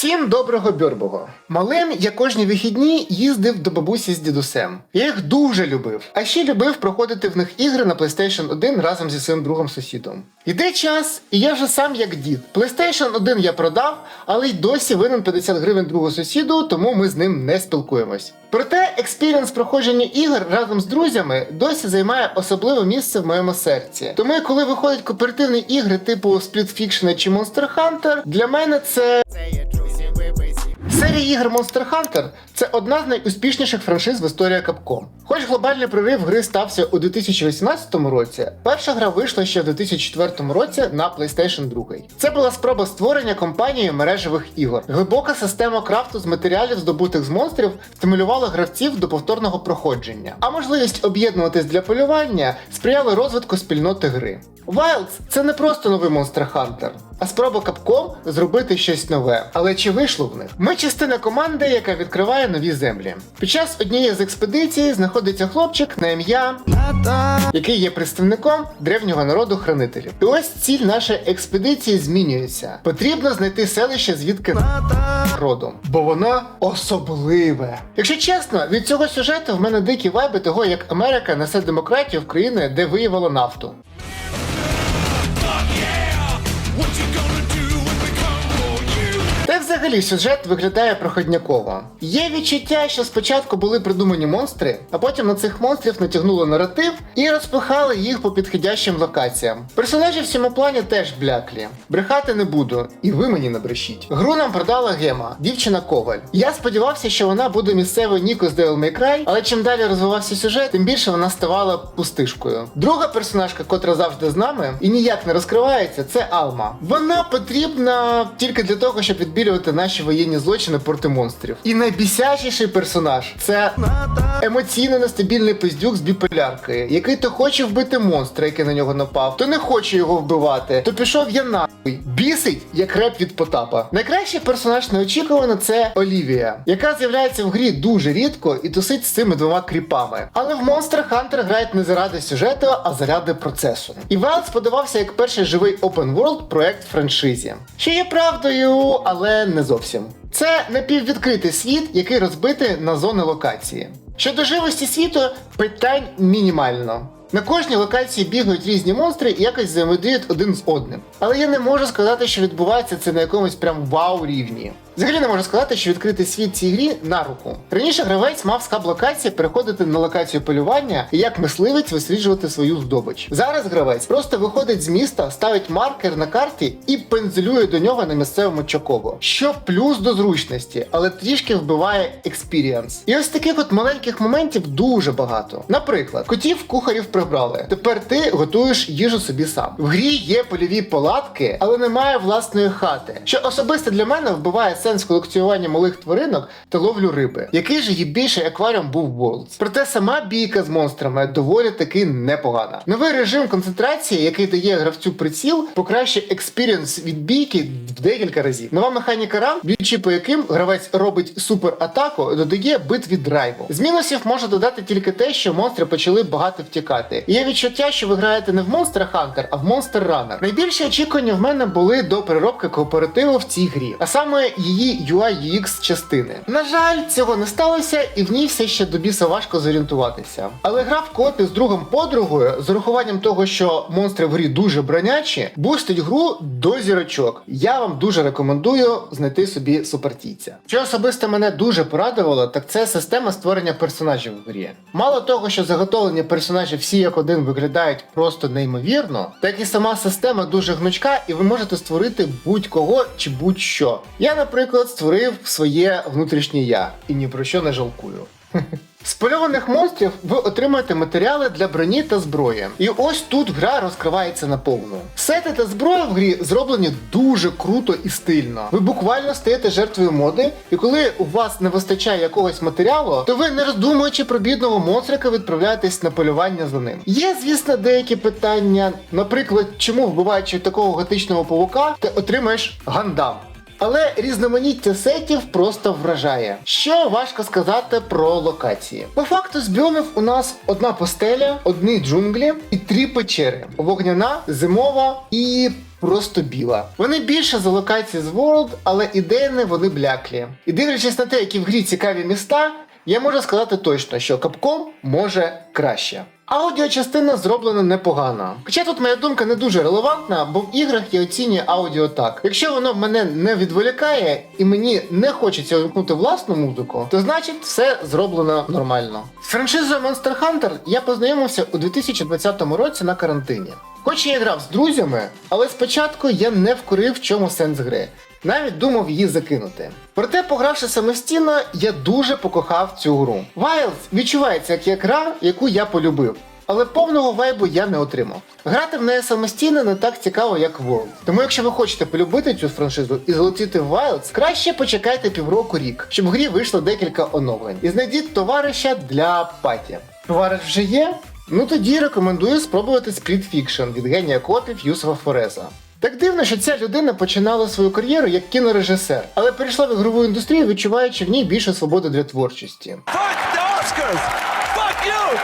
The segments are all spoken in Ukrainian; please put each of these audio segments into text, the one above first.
Всім доброго бьорбого. Малим я кожні вихідні їздив до бабусі з дідусем. Я їх дуже любив. А ще любив проходити в них ігри на PlayStation 1 разом зі своїм другом сусідом. Іде час, і я вже сам як дід. PlayStation 1 я продав, але й досі винен 50 гривень другу сусіду, тому ми з ним не спілкуємось. Проте експірієнс проходження ігор разом з друзями досі займає особливе місце в моєму серці. Тому коли виходять кооперативні ігри типу Split Fiction чи Monster Hunter, для мене це Серія ігор Monster Hunter це одна з найуспішніших франшиз в історії Capcom. Хоч глобальний прорив гри стався у 2018 році, перша гра вийшла ще в 2004 році на PlayStation 2. Це була спроба створення компанії мережевих ігор. Глибока система крафту з матеріалів, здобутих з монстрів, стимулювала гравців до повторного проходження, а можливість об'єднуватись для полювання сприяла розвитку спільноти гри. Wilds – це не просто новий Monster Hunter, а спроба Capcom зробити щось нове. Але чи вийшло в них? Ми частина команди, яка відкриває нові землі. Під час однієї з експедицій знаходиться хлопчик на ім'я, який є представником древнього народу хранителів. І ось ціль нашої експедиції змінюється. Потрібно знайти селище, звідки родом, бо воно особливе. Якщо чесно, від цього сюжету в мене дикі вайби того, як Америка несе демократію в країни, де виявила нафту. Та й взагалі сюжет виглядає проходняково. Є відчуття, що спочатку були придумані монстри, а потім на цих монстрів натягнули наратив і розпихали їх по підходящим локаціям. Персонажі в цьому плані теж бляклі. Брехати не буду, і ви мені не брешіть. Гру нам продала Гема, дівчина Коваль. Я сподівався, що вона буде місцевою Ніко з Devil May Cry, але чим далі розвивався сюжет, тим більше вона ставала пустишкою. Друга персонажка, котра завжди з нами і ніяк не розкривається, це Алма. Вона потрібна тільки для того, щоб відбілювати наші воєнні злочини проти монстрів. І найбісячіший персонаж це емоційно нестабільний пиздюк з біполяркою, який то хоче вбити монстра, який на нього напав, то не хоче його вбивати, то пішов я нахуй. Бісить, як реп від Потапа. Найкращий персонаж неочікувано це Олівія, яка з'являється в грі дуже рідко і тусить з цими двома кріпами. Але в Monster Hunter грають не заради сюжету, а заради процесу. І Велс подавався як перший живий open world проект франшизі. Що є правдою, але не зовсім. Це напіввідкритий світ, який розбитий на зони локації. Щодо живості світу, питань мінімально. На кожній локації бігають різні монстри і якось взаємодіють один з одним. Але я не можу сказати, що відбувається це на якомусь прям вау рівні. Взагалі не можу сказати, що відкритий світ цій грі на руку. Раніше гравець мав з хаб-локації переходити на локацію полювання і як мисливець висліджувати свою здобич. Зараз гравець просто виходить з міста, ставить маркер на карті і пензелює до нього на місцевому чоково. Що плюс до зручності, але трішки вбиває експіріанс. І ось таких от маленьких моментів дуже багато. Наприклад, котів кухарів прибрали. Тепер ти готуєш їжу собі сам. В грі є польові палатки, але немає власної хати. Що особисто для мене вбиває сенс колекціювання малих тваринок та ловлю риби. Який же більший акваріум був Worlds. Проте сама бійка з монстрами доволі таки непогана. Новий режим концентрації, який дає гравцю приціл, покращує експіріенс від бійки в декілька разів. Нова механіка ран, більші по яким гравець робить супер атаку, додає битві драйву. З мінусів може додати тільки те, що монстри почали багато втікати. І є відчуття, що ви граєте не в Monster Hunter, а в Monster Runner. Найбільші очікування в мене були до переробки кооперативу в цій грі, а саме її UI UX частини. На жаль, цього не сталося, і в ній все ще до біса важко зорієнтуватися. Але гра в копі з другом подругою, з урахуванням того, що монстри в грі дуже бронячі, бустить гру до зірочок. Я вам дуже рекомендую знайти собі супартійця. Що особисто мене дуже порадувало, так це система створення персонажів в грі. Мало того, що заготовлені персонажі всі як один виглядають просто неймовірно, так і сама система дуже гнучка, і ви можете створити будь-кого чи будь-що. Я, наприклад, створив своє внутрішнє я і ні про що не жалкую. З польованих монстрів ви отримаєте матеріали для броні та зброї. І ось тут гра розкривається наповну. Сети та зброя в грі зроблені дуже круто і стильно. Ви буквально стаєте жертвою моди, і коли у вас не вистачає якогось матеріалу, то ви не роздумуючи про бідного монстрика відправляєтесь на полювання за ним. Є, звісно, деякі питання, наприклад, чому вбиваючи такого готичного павука, ти отримаєш гандам. Але різноманіття сетів просто вражає. Що важко сказати про локації. По факту з біомів у нас одна постеля, одні джунглі і три печери: вогняна, зимова і просто біла. Вони більше за локації з World, але ідейно вони бляклі. І дивлячись на те, які в грі цікаві міста, я можу сказати точно, що Capcom може краще. Аудіочастина зроблена непогано. Хоча тут моя думка не дуже релевантна, бо в іграх я оцінюю аудіо так. Якщо воно мене не відволікає і мені не хочеться увімкнути власну музику, то значить все зроблено нормально. З франшизою Monster Hunter я познайомився у 2020 році на карантині. Хоч я грав з друзями, але спочатку я не вкурив, в чому сенс гри. Навіть думав її закинути. Проте, погравши самостійно, я дуже покохав цю гру. Wilds відчувається як як гра, яку я полюбив. Але повного вайбу я не отримав. Грати в неї самостійно не так цікаво, як World. Тому якщо ви хочете полюбити цю франшизу і залетіти в Wilds, краще почекайте півроку рік, щоб в грі вийшло декілька оновлень. І знайдіть товариша для паті. Товариш вже є? Ну тоді рекомендую спробувати Split Fiction від генія копів Юсуфа Фореза. Так дивно, що ця людина починала свою кар'єру як кінорежисер, але перейшла в ігрову індустрію, відчуваючи в ній більше свободи для творчості. Fuck the Oscars!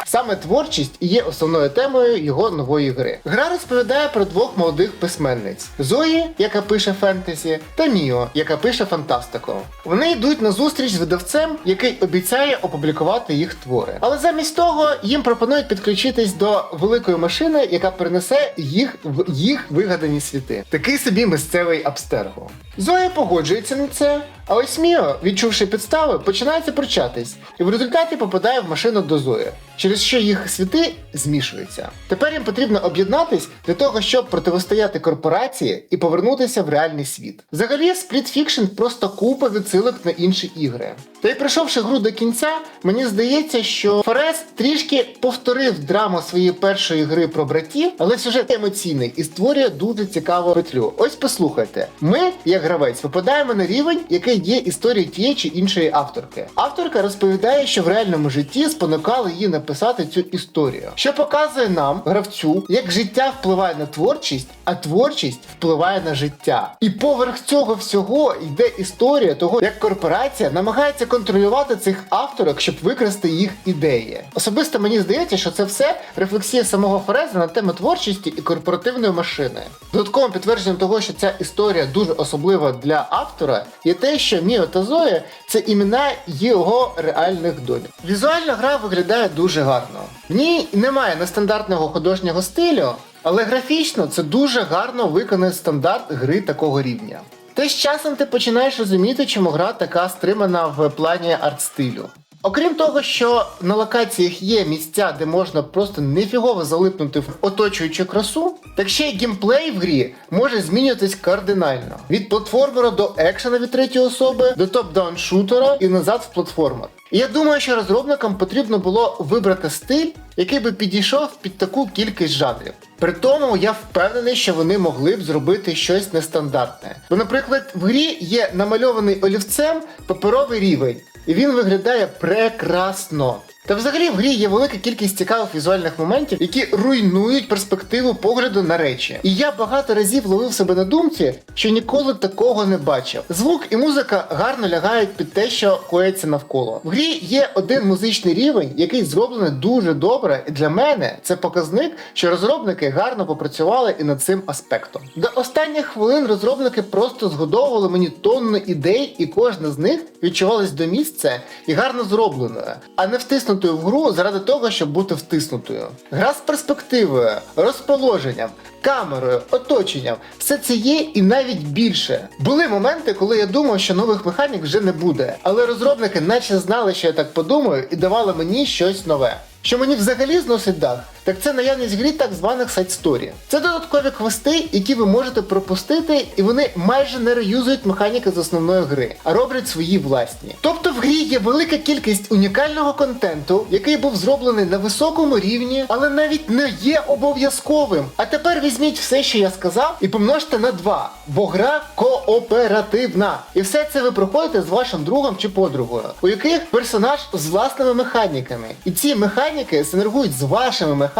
Саме творчість є основною темою його нової гри. Гра розповідає про двох молодих письменниць: Зої, яка пише фентезі, та Міо, яка пише фантастику. Вони йдуть на зустріч з видавцем, який обіцяє опублікувати їх твори. Але замість того їм пропонують підключитись до великої машини, яка перенесе їх в їх вигадані світи. Такий собі місцевий абстерго. Зоя погоджується на це, а ось Міо, відчувши підстави, починає пручатись і в результаті попадає в машину до Зої, через що їх світи змішуються. Тепер їм потрібно об'єднатись для того, щоб противостояти корпорації і повернутися в реальний світ. Взагалі, Split Fiction просто купа відсилок на інші ігри. Та й пройшовши гру до кінця, мені здається, що Форес трішки повторив драму своєї першої гри про братів, але сюжет емоційний і створює дуже цікаву петлю. Ось послухайте: ми, як гравець, випадаємо на рівень, який є історією тієї чи іншої авторки. Авторка розповідає, що в реальному житті спонукали її написати цю історію, що показує нам, гравцю, як життя впливає на творчість, а творчість впливає на життя. І поверх цього всього йде історія того, як корпорація намагається контролювати цих авторок, щоб викрасти їх ідеї. Особисто мені здається, що це все рефлексія самого Фереза на тему творчості і корпоративної машини. Додатковим підтвердженням того, що ця історія дуже особлива для автора, є те, що Міо та Зоя це імена його реальних доль. Візуальна гра виглядає дуже гарно. В ній немає нестандартного художнього стилю, але графічно це дуже гарно виконаний стандарт гри такого рівня. Та з часом ти починаєш розуміти, чому гра така стримана в плані арт-стилю. Окрім того, що на локаціях є місця, де можна просто нефігово залипнути в оточуючу красу, так ще й геймплей в грі може змінюватись кардинально. Від платформера до екшена від третьої особи, до топ-даун шутера і назад в платформер. І я думаю, що розробникам потрібно було вибрати стиль, який би підійшов під таку кількість жанрів. При тому я впевнений, що вони могли б зробити щось нестандартне. Бо, наприклад, в грі є намальований олівцем паперовий рівень, і він виглядає прекрасно. Та взагалі в грі є велика кількість цікавих візуальних моментів, які руйнують перспективу погляду на речі. І я багато разів ловив себе на думці, що ніколи такого не бачив. Звук і музика гарно лягають під те, що коїться навколо. В грі є один музичний рівень, який зроблений дуже добре, і для мене це показник, що розробники гарно попрацювали і над цим аспектом. До останніх хвилин розробники просто згодовували мені тонну ідей, і кожна з них відчувалась до місця і гарно зробленою, а не втиснутою в гру заради того, щоб бути втиснутою. Гра з перспективою, розположенням, камерою, оточенням все це є і навіть більше. Були моменти, коли я думав, що нових механік вже не буде, але розробники наче знали, що я так подумаю, і давали мені щось нове. Що мені взагалі зносить дах, так це наявність в грі так званих сайт-сторі. Це додаткові квести, які ви можете пропустити, і вони майже не реюзують механіки з основної гри, а роблять свої власні. Тобто в грі є велика кількість унікального контенту, який був зроблений на високому рівні, але навіть не є обов'язковим. А тепер візьміть все, що я сказав, і помножте на 2, бо гра кооперативна. І все це ви проходите з вашим другом чи подругою, у яких персонаж з власними механіками. І ці механіки синергують з вашими механіками,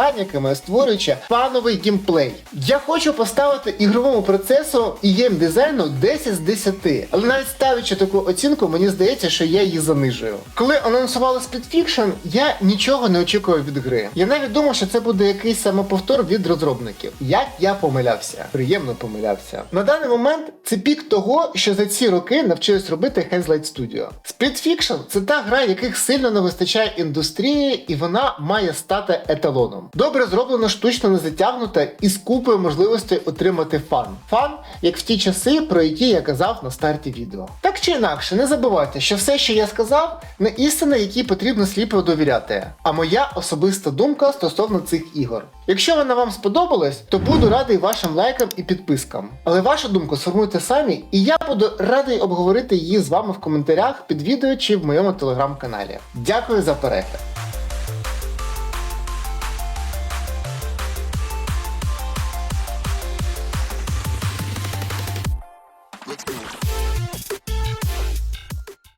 створюючи фановий геймплей. Я хочу поставити ігровому процесу і геймдизайну 10 з 10, але навіть ставлячи таку оцінку, мені здається, що я її занижую. Коли анонсували Split я нічого не очікував від гри. Я навіть думав, що це буде якийсь самоповтор від розробників. Як я помилявся, приємно помилявся. На даний момент це пік того, що за ці роки навчились робити Hazelight Studio. Split це та гра, яких сильно не вистачає індустрії, і вона має стати еталоном. Добре зроблена, штучно не затягнута і з купою можливостей отримати фан. Фан, як в ті часи, про які я казав на старті відео. Так чи інакше, не забувайте, що все, що я сказав, не істина, якій потрібно сліпо довіряти, а моя особиста думка стосовно цих ігор. Якщо вона вам сподобалась, то буду радий вашим лайкам і підпискам. Але вашу думку сформуйте самі, і я буду радий обговорити її з вами в коментарях під відео чи в моєму телеграм-каналі. Дякую за перегляд.